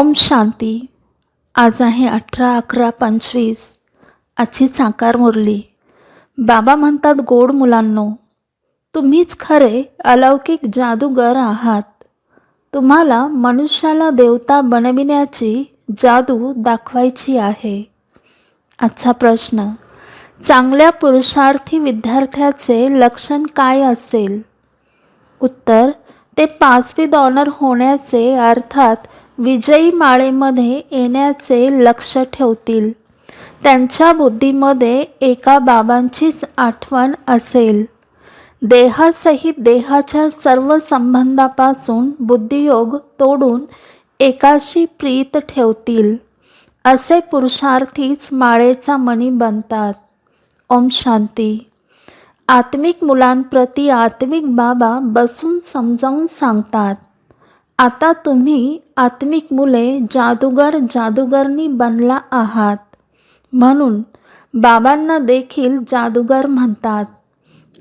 ओम शांती. आज आहे अठरा अकरा पंचवीस. आजची साकार मुरली. बाबा म्हणतात गोड मुलांनो तुम्हीच खरे अलौकिक जादूगर आहात. तुम्हाला मनुष्याला देवता बनविण्याची जादू दाखवायची आहे. आजचा प्रश्न चांगल्या पुरुषार्थी विद्यार्थ्याचे लक्षण काय असेल? उत्तर ते पाचवी डॉनर होण्याचे अर्थात विजयी माळेमध्ये येण्याचे लक्ष ठेवतील. त्यांच्या बुद्धीमध्ये एका बाबांचीच आठवण असेल. देहासहित देहाच्या सर्व संबंधापासून बुद्धियोग तोडून एकाशी प्रीत ठेवतील असे पुरुषार्थीच माळेचा मणी बनतात. ओम शांती. आत्मिक मुलांप्रती आत्मिक बाबा बसून समजावून सांगतात. आता तुम्ही आत्मिक मुले जादूगर जादूगरनी बनला आहात. म्हणून बाबांना देखील जादूगर म्हणतात.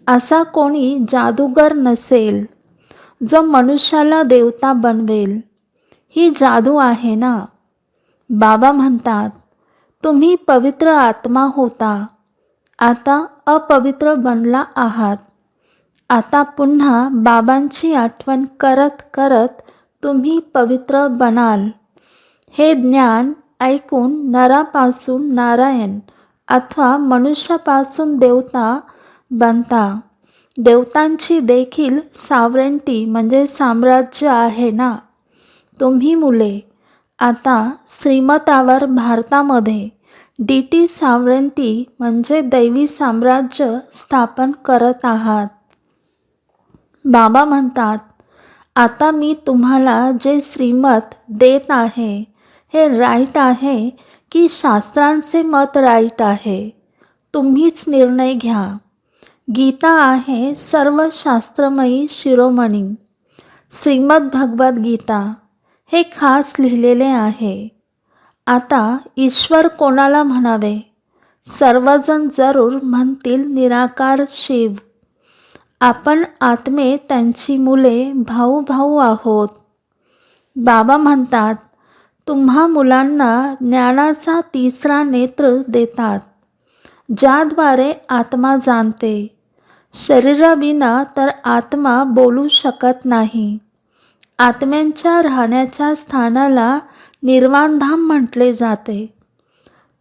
असा कोणी जादूगर नसेल जो मनुष्याला देवता बनवेल. ही जादू आहे ना? बाबा म्हणतात तुम्ही पवित्र आत्मा होता. आता अपवित्र बनला आहात. आता पुन्हा बाबांची आठवण करत करत तुम्ही पवित्र बनाल. हे ज्ञान ऐकून नरापासून नारायण अथवा मनुष्यापासून देवता बनता. देवतांची देखील सावरेंटी म्हणजे साम्राज्य आहे ना? तुम्ही मुले आता श्रीमतावर भारतामध्ये डी टी सावरेंटी म्हणजे दैवी साम्राज्य स्थापन करत आहात. बाबा म्हणतात आता मी तुम्हाला जे श्रीमत देत आहे हे राईट आहे की शास्त्रांचे मत राईट आहे? तुम्हीच निर्णय घ्या. गीता आहे सर्व शास्त्रमयी शिरोमणी. श्रीमद भगवद्गीता हे खास लिहिलेले आहे. आता ईश्वर कोणाला म्हणावे? सर्वजण जरूर म्हणतील निराकार शिव. आपण आत्मे त्यांची मुले भाऊ भाऊ आहोत. बाबा म्हणतात तुम्हा मुलांना ज्ञानाचा तिसरा नेत्र देतात ज्याद्वारे आत्मा जाणते. शरीराविना तर आत्मा बोलू शकत नाही. आत्म्यांच्या राहण्याच्या स्थानाला निर्वाणधाम म्हटले जाते.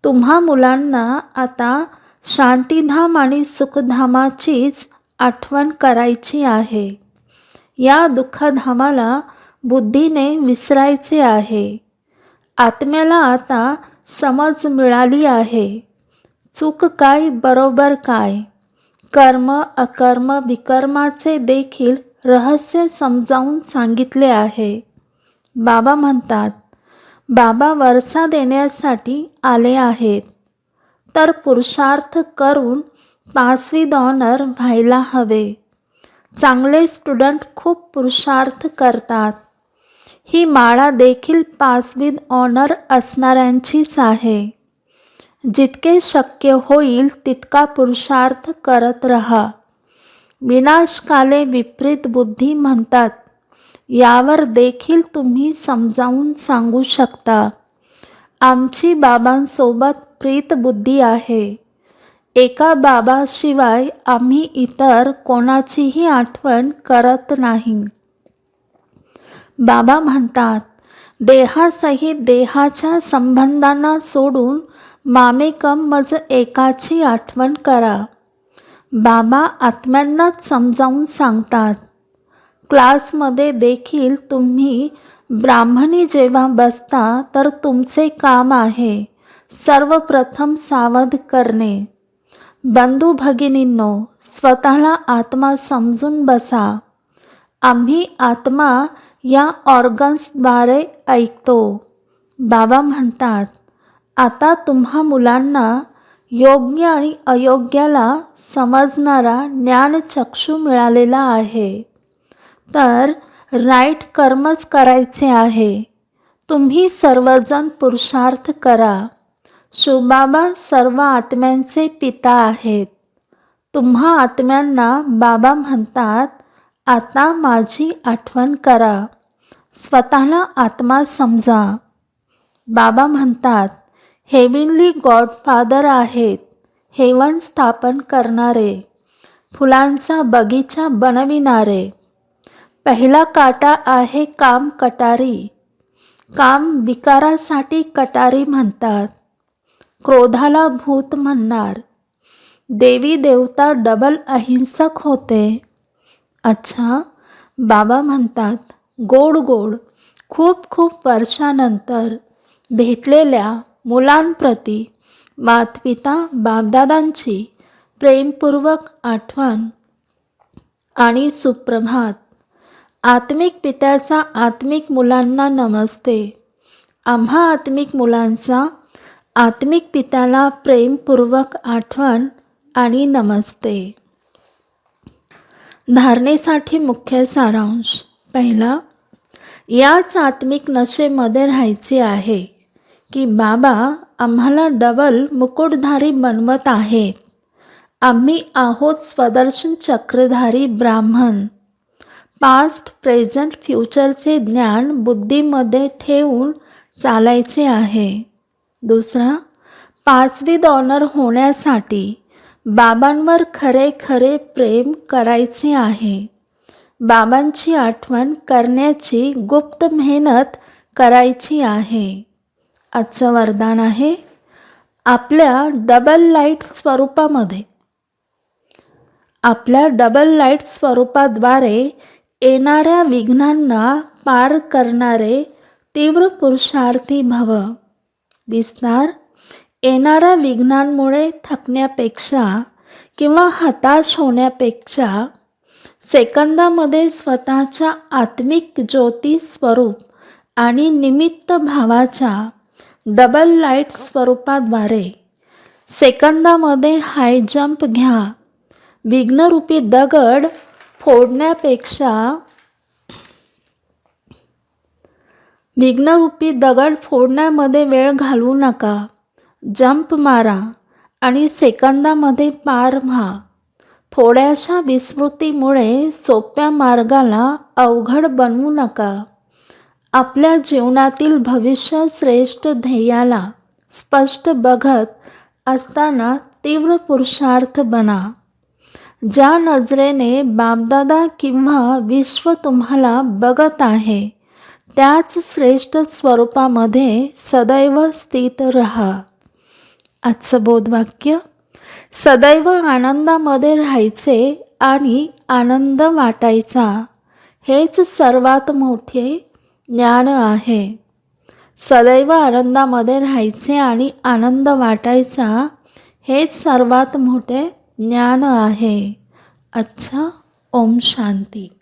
तुम्हा मुलांना आता शांतीधाम आणि सुखधामाचीच आठवण करायची आहे. या दुःखधामाला बुद्धीने विसरायचे आहे. आत्म्याला आता समज मिळाली आहे. चूक काय बरोबर काय? कर्म अकर्म विकर्माचे देखील रहस्य समजावून सांगितले आहे. बाबा म्हणतात बाबा वरसा देण्यासाठी आले आहेत. तर पुरुषार्थ करून पाचवी ऑनर व्हायला हवे. चांगले स्टुडंट खूप पुरुषार्थ करतात. ही माळा देखील पाचवी ऑनर असणाऱ्यांचीच आहे. जितके शक्य होईल तितका पुरुषार्थ करत रहा. विनाशकाले विपरीत बुद्धी म्हणतात. यावर देखील तुम्ही समजावून सांगू शकता. आमची बाबांसोबत प्रीत बुद्धी आहे. एका बाबाशिवाय आम्ही इतर कोणाचीही आठवण करत नाही. बाबा म्हणतात देहासहित देहाच्या संबंधांना सोडून मामेकम मज एकाची आठवण करा. बाबा आत्म्यांनाच समजावून सांगतात क्लासमध्ये देखील तुम्ही ब्राह्मणी जेव्हा बसता तर तुमचे काम आहे सर्वप्रथम सावध करणे. बंधू भगिनींनो स्वतःला आत्मा समजून बसा. आम्ही आत्मा या ऑर्गन्सद्वारे ऐकतो. बाबा म्हणतात आता तुम्हा मुलांना योग्य आणि अयोग्याला समजणारा ज्ञानचक्षू मिळालेला आहे. तर राईट कर्मच करायचे आहे. तुम्ही सर्वजण पुरुषार्थ करा. शिवबाबा सर्व आत्म्यांचे पिता आहेत. तुम्हा आत्म्यांना बाबा म्हणतात आता माझी आठवण करा. स्वतःला आत्मा समजा. बाबा म्हणतात हेविनली गॉडफादर आहेत. हेवन स्थापन करणारे. फुलांचा बगीचा बनविणारे. पहिला काटा आहे काम कटारी. काम विकारासाठी कटारी म्हणतात. क्रोधाला भूत म्हणणार. देवी देवता डबल अहिंसक होते. अच्छा बाबा म्हणतात गोड गोड खूप खूप वर्षानंतर भेटलेल्या मुलांप्रती मातपिता बापदादांची प्रेमपूर्वक आठवण आणि सुप्रभात. आत्मिक पित्याचा आत्मिक मुलांना नमस्ते. आम्हा आत्मिक मुलांचा आत्मिक पित्याला प्रेमपूर्वक आठवण आणि नमस्ते. धारणेसाठी मुख्य सारांश. पहिला याच आत्मिक नशेमध्ये राहायचे आहे की बाबा आम्हाला डबल मुकुटधारी बनवत आहेत. आम्ही आहोत स्वदर्शन चक्रधारी ब्राह्मण. पास्ट प्रेझेंट फ्युचरचे ज्ञान बुद्धीमध्ये ठेवून चालायचे आहे. दुसरा पाचवीत ऑनर होण्यासाठी बाबांवर खरे खरे प्रेम करायचे आहे. बाबांची आठवण करण्याची गुप्त मेहनत करायची आहे. आजचं वरदान आहे आपल्या डबल लाइट स्वरूपामध्ये. आपल्या डबल लाइट स्वरूपाद्वारे येणाऱ्या विघ्नांना पार करणारे तीव्र पुरुषार्थी भव. दिसणार. येणाऱ्या विघ्नांमुळे थकण्यापेक्षा किंवा हताश होण्यापेक्षा सेकंदामध्ये स्वतःच्या आत्मिक ज्योती स्वरूप आणि निमित्त भावाच्या डबल लाइट स्वरूपाद्वारे सेकंदामध्ये हाय जंप घ्या. विघ्नरूपी दगड फोडण्यापेक्षा विघ्नरूपी दगड फोडण्यामध्ये वेळ घालवू नका. जंप मारा आणि सेकंदामध्ये पार व्हा. थोड्याशा विस्मृतीमुळे सोप्या मार्गाला अवघड बनवू नका. आपल्या जीवनातील भविष्य श्रेष्ठ ध्येयाला स्पष्ट बघत असताना तीव्र पुरुषार्थ बना. ज्या नजरेने बापदादा किंवा विश्व तुम्हाला बघत आहे त्याच श्रेष्ठ स्वरूपामध्ये सदैव स्थित रहा. आजचं बोधवाक्य सदैव आनंदामध्ये राहायचे आणि आनंद वाटायचा हेच सर्वात मोठे ज्ञान आहे. सदैव आनंदामध्ये राहायचे आणि आनंद वाटायचा हेच सर्वात मोठे ज्ञान आहे. अच्छा ओम शांती.